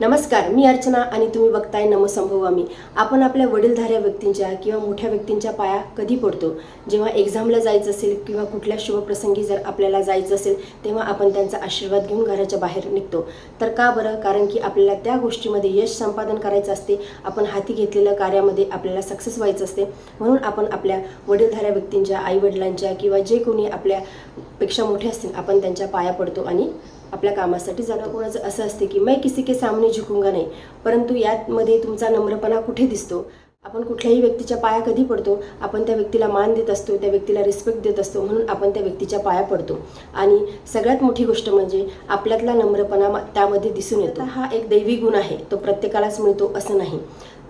नमस्कार मी अर्चना आणि तुम्ही बघताय नमसंभवामी आपण आपल्या वडीलधाऱ्या व्यक्तींच्या किंवा मोठ्या व्यक्तींच्या पाया कधी पडतो? जेव्हा एक्झामला जायचं असेल किंवा कुठल्या शुभप्रसंगी जर आपल्याला जायचं असेल तेव्हा आपण त्यांचा आशीर्वाद घेऊन घराच्या बाहेर निघतो. तर का बरं? कारण की आपल्याला त्या गोष्टीमध्ये यश संपादन करायचं असते आपण हाती घेतलेल्या कार्यामध्ये आपल्याला सक्सेस व्हायचं असते. म्हणून आपण आपल्या वडीलधाऱ्या व्यक्तींच्या आईवडिलांच्या किंवा जे कोणी आपल्यापेक्षा मोठे असतील आपण त्यांच्या पाया पडतो आणि आपल्या कामासाठी जाणं कोणाचं असं असते की मैं किसी के सामने झुकूंगा नाही? परंतु यातमध्ये तुमचा नम्रपणा कुठे दिसतो? आपण कुठल्याही व्यक्तीच्या पाया कधी पडतो? आपण त्या व्यक्तीला मान देत असतो त्या व्यक्तीला रिस्पेक्ट देत असतो म्हणून आपण त्या व्यक्तीच्या पाया पडतो. आणि सगळ्यात मोठी गोष्ट म्हणजे आपल्यातला नम्रपणा त्यामध्ये दिसून येतो. हा एक दैवी गुण आहे तो प्रत्येकालाच मिळतो असं नाही.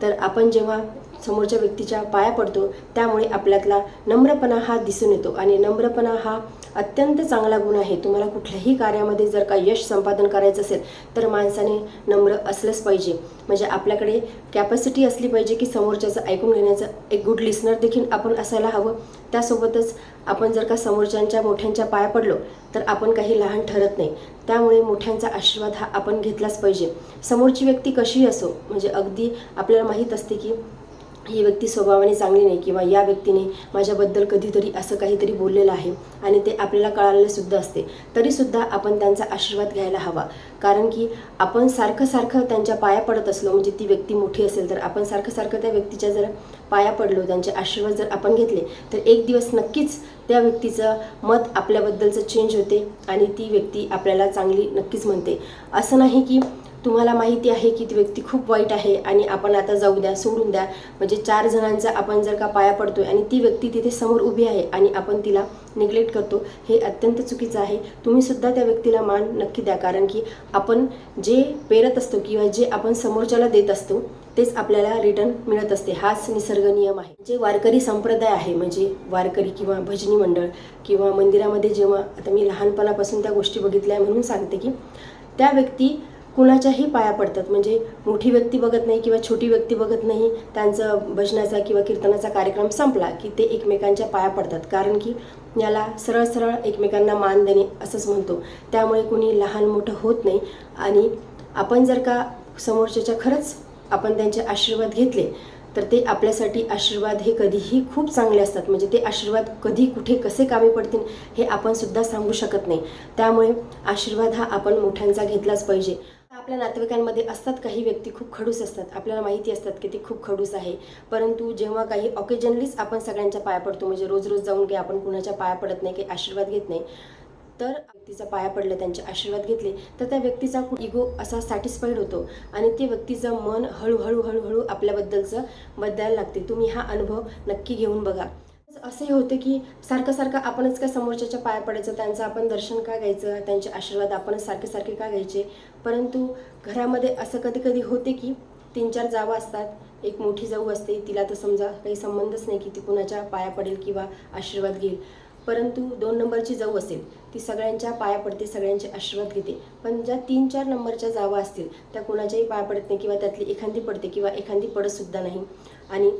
तर आपण जेव्हा समोरच्या व्यक्तीच्या पाया पडतो त्यामुळे आपल्यातला नम्रपणा हा दिसून येतो. आणि नम्रपणा हा अत्यंत चांगला गुण आहे. तुम्हाला कुठल्याही कार्यामध्ये जर का यश संपादन करायचं असेल तर माणसाने नम्र असलंच पाहिजे. म्हणजे आपल्याकडे कॅपॅसिटी असली पाहिजे की समोरच्याचं ऐकून घेण्याचं. एक गुड लिस्नर देखील आपण असायला हवं. त्यासोबतच आपण जर का समोरच्यांच्या मोठ्यांच्या पाया पडलो तर आपण काही लहान ठरत नाही. त्यामुळे मोठ्यांचा आशीर्वाद हा आपण घेतलाच पाहिजे. समोरची व्यक्ती कशीही असो म्हणजे अगदी आपल्याला माहीत असते की ही व्यक्ती स्वभावाने चांगली नाही किंवा या व्यक्तीने माझ्याबद्दल कधीतरी असं काहीतरी बोललेलं आहे आणि ते आपल्याला कळालेलंसुद्धा असते तरीसुद्धा आपण त्यांचा आशीर्वाद घ्यायला हवा. कारण की आपण सारखं सारखं त्यांच्या पाया पडत असलो म्हणजे ती व्यक्ती मोठी असेल तर आपण सारखं सारखं त्या व्यक्तीच्या जर पाया पडलो त्यांचे आशीर्वाद जर आपण घेतले तर एक दिवस नक्कीच त्या व्यक्तीचं मत आपल्याबद्दलचं चेंज होते आणि ती व्यक्ती आपल्याला चांगली नक्कीच म्हणते. असं नाही की तुम्हाला माहिती आहे की ती व्यक्ती खूप वाईट आहे आणि आपण आता जाऊ द्या सोडून द्या. म्हणजे चार जणांचा आपण जर का पाया पडतोय आणि ती व्यक्ती तिथे समोर उभी आहे आणि आपण तिला निग्लेक्ट करतो हे अत्यंत चुकीचं आहे. तुम्ही सुद्धा त्या व्यक्तीला मान नक्की द्या कारण की आपण जे पेरत असतो किंवा जे आपण समोरच्याला देत असतो तेच आपल्याला रिटर्न मिळत असते. हाच निसर्ग नियम आहे. जे वारकरी संप्रदाय आहे म्हणजे वारकरी किंवा भजनी मंडळ किंवा मंदिरामध्ये जेव्हा आता मी लहानपणापासून त्या गोष्टी बघितल्या म्हणून सांगते की त्या व्यक्ती कुणाच्याही पाया पडतात. म्हणजे मोठी व्यक्ती बघत नाही किंवा छोटी व्यक्ती बघत नाही त्यांचं भजनाचा किंवा कीर्तनाचा कार्यक्रम संपला की ते एकमेकांच्या पाया पडतात. कारण की याला सरळ सरळ एकमेकांना मान देणे असंच म्हणतो. त्यामुळे कुणी लहान मोठं होत नाही. आणि आपण जर का समोरच्याच्या खरंच आपण त्यांचे आशीर्वाद घेतले तर ते आपल्यासाठी आशीर्वाद हे कधीही खूप चांगले असतात. म्हणजे ते आशीर्वाद कधी कुठे कसे कामी पडतील हे आपण सुद्धा सांगू शकत नाही. त्यामुळे आशीर्वाद हा आपण मोठ्यांचा घेतलाच पाहिजे. आपल्या नातेवाईकांमध्ये असतात काही व्यक्ती खूप खडूस असतात. आपल्याला माहिती असतात की ते खूप खडूस आहे. परंतु जेव्हा काही ऑकेजनलीच आपण सगळ्यांच्या पाया पडतो म्हणजे रोज रोज जाऊन काही आपण कुणाच्या पाया पडत नाही काही आशीर्वाद घेत नाही तर व्यक्तीचा पाया पडलं त्यांचे आशीर्वाद घेतले तर त्या व्यक्तीचा इगो असा सॅटिस्फाईड होतो. आणि ते व्यक्तीचं मन हळूहळू हळूहळू आपल्याबद्दलचं बदलायला लागते. तुम्ही हा अनुभव नक्की घेऊन बघा. असंही होते की सारखं सारखं आपणच काय समोरच्याच्या पाया पडायचं त्यांचं आपण दर्शन का घ्यायचं त्यांचे आशीर्वाद आपणच सारखे सारखे का घ्यायचे? परंतु घरामध्ये असं कधी कधी होते की तीन चार जावा असतात एक मोठी जाऊ असते तिला तर समजा काही संबंधच नाही की ती कुणाच्या पाया पडेल किंवा आशीर्वाद घेईल. परंतु दोन नंबरची जाऊ असेल ती सगळ्यांच्या पाया पडते सगळ्यांचे आशीर्वाद घेते. पण ज्या तीन चार नंबरच्या जावा असतील त्या कुणाच्याही पाया पडत नाही किंवा त्यातली एखादी पडते किंवा एखादी पडतसुद्धा नाही. आणि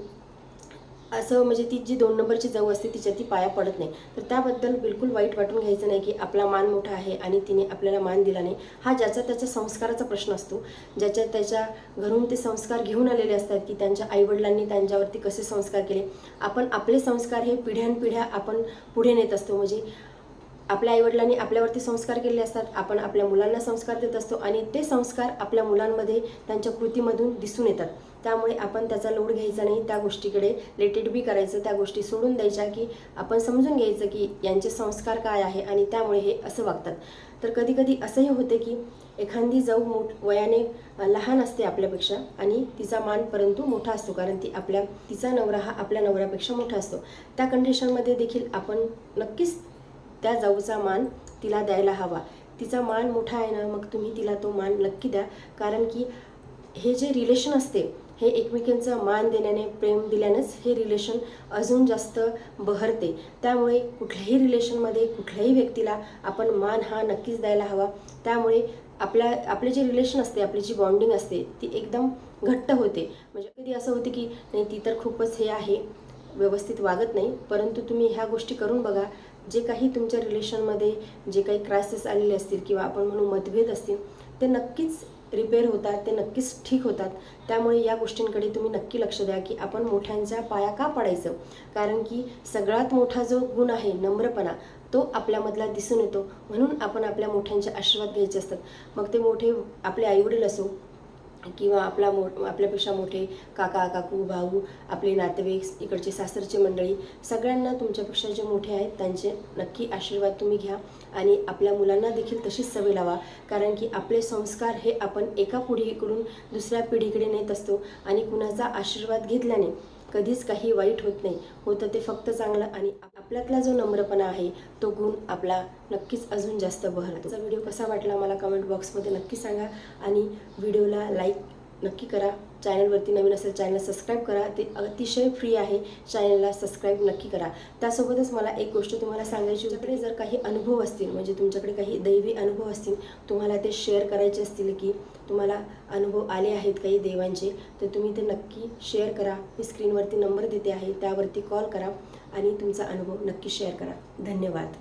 असं म्हणजे ती जी दोन नंबरची जाऊ असते तिच्या ती पाया पडत नाही. तर त्याबद्दल बिलकुल वाईट वाटून घ्यायचं नाही की आपला मान मोठा आहे आणि तिने आपल्याला मान दिला नाही. हा ज्याचा त्याच्या संस्काराचा प्रश्न असतो. ज्याच्या त्याच्या घरून ते संस्कार घेऊन आलेले असतात की त्यांच्या आईवडिलांनी त्यांच्यावरती कसे संस्कार केले. आपण आपले संस्कार हे पिढ्यानपिढ्या आपण पुढे नेत असतो. म्हणजे आपल्या आईवडिलांनी आपल्यावरती संस्कार केलेले असतात. आपण आपल्या मुलांना संस्कार देत असतो आणि ते संस्कार आपल्या मुलांमध्ये त्यांच्या कृतीमधून दिसून येतात. त्यामुळे आपण त्याचा लोड घ्यायचा नाही त्या गोष्टीकडे लेटेड बी करायचं त्या गोष्टी सोडून द्यायच्या की आपण समजून घ्यायचं की यांचे संस्कार काय आहे आणि त्यामुळे हे असं वागतात. तर कधीकधी असंही होते की एखादी जाऊ मोठ वयाने लहान असते आपल्यापेक्षा आणि तिचा मान परंतु मोठा असतो कारण ती आपल्या तिचा नवरा हा आपल्या नवऱ्यापेक्षा मोठा असतो. त्या कंडिशनमध्ये देखील आपण नक्कीच त्या जाऊचा मान तिला द्यायला हवा. तिचा मान मोठा आहे ना मग तुम्ही तिला तो मान नक्की द्या. कारण की हे जे रिलेशन असते हे एकमेकांचा मान देण्याने प्रेम दिल्यानंच हे रिलेशन अजून जास्त बहरते. त्यामुळे कुठल्याही रिलेशनमध्ये कुठल्याही व्यक्तीला आपण मान हा नक्कीच द्यायला हवा. त्यामुळे आपल्या आपले जे रिलेशन असते आपली जी बॉन्डिंग असते ती एकदम घट्ट होते. म्हणजे कधी असं होते की नाही ती तर खूपच हे आहे व्यवस्थित वागत नाही. परंतु तुम्ही ह्या गोष्टी करून बघा जे काही तुमच्या रिलेशनमध्ये जे काही क्रायसिस आलेले असतील किंवा आपण म्हणू मतभेद असतील ते नक्कीच रिपेअर होतात ते नक्कीच ठीक होतात. त्यामुळे या गोष्टींकडे तुम्ही नक्की लक्ष द्या की आपण मोठ्यांच्या पाया का पडायचं? कारण की सगळ्यात मोठा जो गुण आहे नम्रपणा तो आपल्यामधला दिसून येतो. म्हणून आपण आपल्या मोठ्यांचे आशीर्वाद घ्यायचे असतात. मग ते मोठे आपले आईवडील असो किंवा आपला मो आपल्यापेक्षा मोठे काका काकू भाऊ आपले नातेवाईक इकडचे सासरचे मंडळी सगळ्यांना तुमच्यापेक्षा जे मोठे आहेत त्यांचे नक्की आशीर्वाद तुम्ही घ्या आणि आपल्या मुलांना देखील तशीच सवय लावा. कारण की आपले संस्कार हे आपण एका पिढीकडून दुसऱ्या पिढीकडे नेत असतो आणि कुणाचा आशीर्वाद घेतल्याने कधीच काही वाईट होत नाही. होतं ते फक्त चांगलं आणि आपल्यातला जो नम्रपणा आहे तो गुण आपला नक्कीच अजून जास्त बहरतो. व्हिडिओ कसा वाटला मला कमेंट बॉक्समध्ये नक्की सांगा आणि व्हिडिओला लाईक नक्की करा. चॅनलवरती नवीन असेल चॅनल सबस्क्राईब करा. ते अतिशय फ्री आहे. चॅनलला सबस्क्राईब नक्की करा. त्यासोबतच मला एक गोष्ट तुम्हाला सांगायची तुमच्याकडे जर काही अनुभव असतील म्हणजे तुमच्याकडे काही दैवी अनुभव असतील तुम्हाला ते शेअर करायचे असतील की तुम्हाला अनुभव आले आहेत काही देवांचे तर तुम्ही ते नक्की शेअर करा. मी स्क्रीनवरती नंबर देते आहे. त्यावरती कॉल करा आणि तुमचा अनुभव नक्की शेअर करा. धन्यवाद.